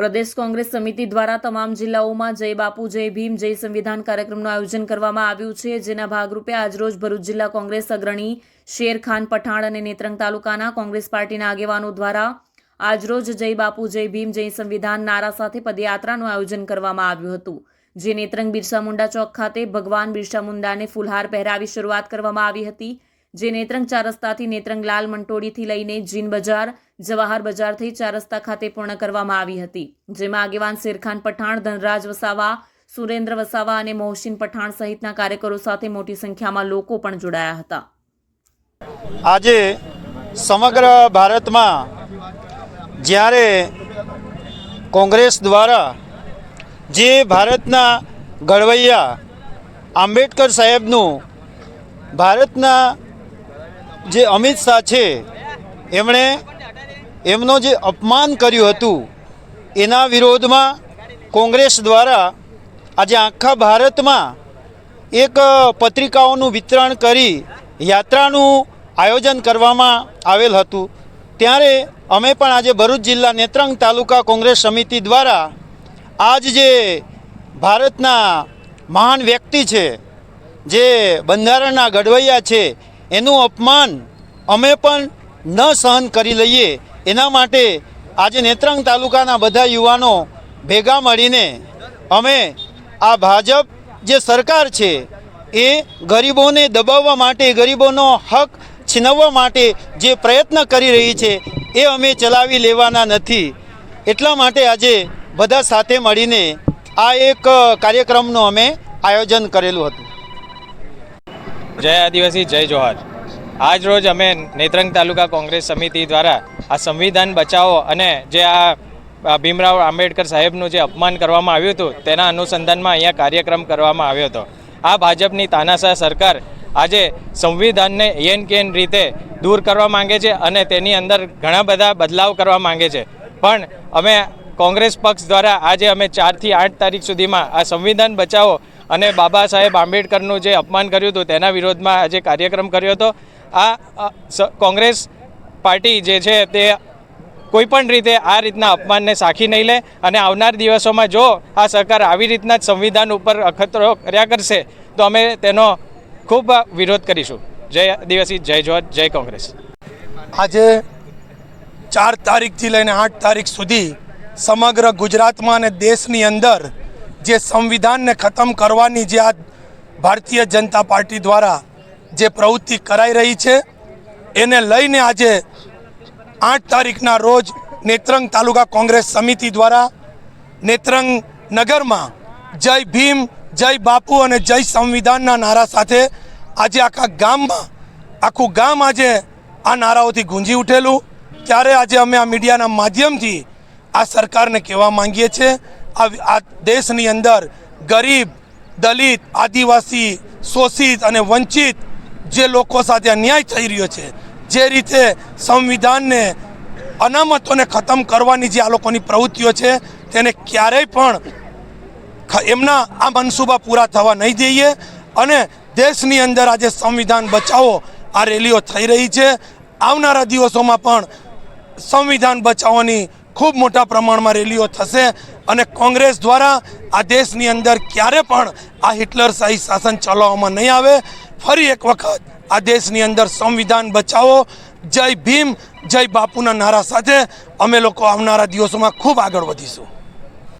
પ્રદેશ કોંગ્રેસ સમિતિ દ્વારા તમામ જિલ્લાઓમાં જય બાપુ, જય ભીમ, જય સંવિધાન કાર્યક્રમનું આયોજન કરવામાં આવ્યું છે, જેના ભાગરૂપે આજરોજ ભરૂચ જિલ્લા કોંગ્રેસ અગ્રણી શેરખાન પઠાણ અને નેત્રંગ તાલુકાના કોંગ્રેસ પાર્ટીના આગેવાનો દ્વારા આજરોજ જય બાપુ, જય ભીમ, જય સંવિધાન નારા સાથે પદયાત્રાનું આયોજન કરવામાં આવ્યું હતું, જે નેત્રંગ બિરસા મુંડા ચોક ખાતે ભગવાન બિરસા મુંડાને ફુલહાર પહેરાવી શરૂઆત કરવામાં આવી હતી. જે નેત્રંગ ચાર રસ્તાથી નેત્રંગ લાલ મંટોડીથી લઈને જીન બજાર, જવાહર બજાર થઈ ચાર રસ્તા ખાતે પૂર્ણ કરવામાં આવી હતી. જેમાં આગેવાન શેરખાન પઠાણ, ધનરાજ વસાવા, સુરેન્દ્ર વસાવા અને મોહસિન પઠાણ સહિતના કાર્યકરો સાથે મોટી સંખ્યામાં લોકો પણ જોડાયા હતા. આજે સમગ્ર ભારતમાં જ્યારે કોંગ્રેસ દ્વારા જે ભારતના ઘડવૈયા આંબેડકર સાહેબનું ભારતના જે અમિત શાહ છે, એમણે એમનો જે અપમાન કર્યું હતું, એના વિરોધમાં કોંગ્રેસ દ્વારા આજે આખા ભારતમાં એક પત્રિકાઓનું વિતરણ કરી યાત્રાનું આયોજન કરવામાં આવેલ હતું. ત્યારે અમે પણ આજે ભરૂચ જિલ્લા નેત્રંગ તાલુકા કોંગ્રેસ સમિતિ દ્વારા આજ જે ભારતના મહાન વ્યક્તિ છે, જે બંધારણના ઘડવૈયા છે એનું અપમાન અમે પણ ન સહન કરી લઈએ. એના માટે આજે નેત્રંગ તાલુકાના બધા યુવાનો ભેગા મળીને અમે આ ભાજપ જે સરકાર છે, એ ગરીબોને દબાવવા માટે, ગરીબોનો હક છીનવવા માટે જે પ્રયત્ન કરી રહી છે, એ અમે ચલાવી લેવાના નથી. એટલા માટે આજે બધા સાથે મળીને આ એક કાર્યક્રમનું અમે આયોજન કરેલું હતું. જય આદિવાસી, જય જોહાર. આજ રોજ અમે નેત્રંગ તાલુકા કોંગ્રેસ સમિતિ દ્વારા આ સંવિધાન બચાવો અને જે આ ભીમરાવ આંબેડકર સાહેબનું જે અપમાન કરવામાં આવ્યું હતું, તેના અનુસંધાનમાં અહીંયા કાર્યક્રમ કરવામાં આવ્યો હતો. આ ભાજપની તાનાશાહ સરકાર આજે સંવિધાનને એન કેન રીતે દૂર કરવા માંગે છે અને તેની અંદર ઘણા બધા બદલાવ કરવા માંગે છે. પણ અમે કોંગ્રેસ પક્ષ દ્વારા આજે અમે ચારથી આઠ તારીખ સુધીમાં આ સંવિધાન બચાવો અને બાબા સાહેબ આંબેડકરનું જે અપમાન કર્યું હતું, તેના વિરોધમાં આજે કાર્યક્રમ કર્યો હતો. આ કોંગ્રેસ પાર્ટી જે છે, તે કોઈ પણ રીતે આ રીતના અપમાનને સાખી નહીં લે અને આવનાર દિવસોમાં જો આ સરકાર આવી રીતના જ સંવિધાન ઉપર અખતરો કર્યા કરશે, તો અમે તેનો ખૂબ વિરોધ કરીશું. જય આદિવાસી, જય જોહર જય કોંગ્રેસ. આજે ચાર તારીખથી લઈને આઠ તારીખ સુધી સમગ્ર ગુજરાતમાં અને દેશની અંદર જે સંવિધાનને ખતમ કરવાની જે આ ભારતીય જનતા પાર્ટી દ્વારા જે પ્રવૃત્તિ કરાઈ રહી છે, એને લઈને આજે આઠ તારીખના રોજ નેત્રંગ તાલુકા કોંગ્રેસ સમિતિ દ્વારા નેત્રંગ નગરમાં જય ભીમ, જય બાપુ અને જય સંવિધાનના નારા સાથે આજે આખા ગામમાં, આખું ગામ આજે આ નારાઓથી ગુંજી ઉઠેલું. ત્યારે આજે અમે આ મીડિયાના માધ્યમથી આ સરકારને કહેવા માંગીએ છીએ આ દેશની અંદર ગરીબ, દલિત, આદિવાસી, શોષિત અને વંચિત જે લોકો સાથે અન્યાય થઈ રહ્યો છે, જે રીતે સંવિધાનને અનામતોને ખતમ કરવાની જે આ લોકોની પ્રવૃત્તિઓ છે, તેને ક્યારેય પણ એમના આ મનસૂબા પૂરા થવા નહીં દઈએ અને દેશની અંદર આજે સંવિધાન બચાવો, આ રેલીઓ થઈ રહી છે. આવનારા દિવસોમાં પણ સંવિધાન બચાવવાની ખૂબ મોટા પ્રમાણમાં રેલીઓ થશે. અને કોંગ્રેસ દ્વારા આ દેશની અંદર ક્યારે પણ આ હિટલર શાહી શાસન ચલાવવામાં નહીં આવે, ફરી એક વખત આ દેશની અંદર સંવિધાન બચાવો. જય ભીમ, જય બાપુના નારા સાથે અમે લોકો આવનારા દિવસોમાં ખૂબ આગળ વધીશું.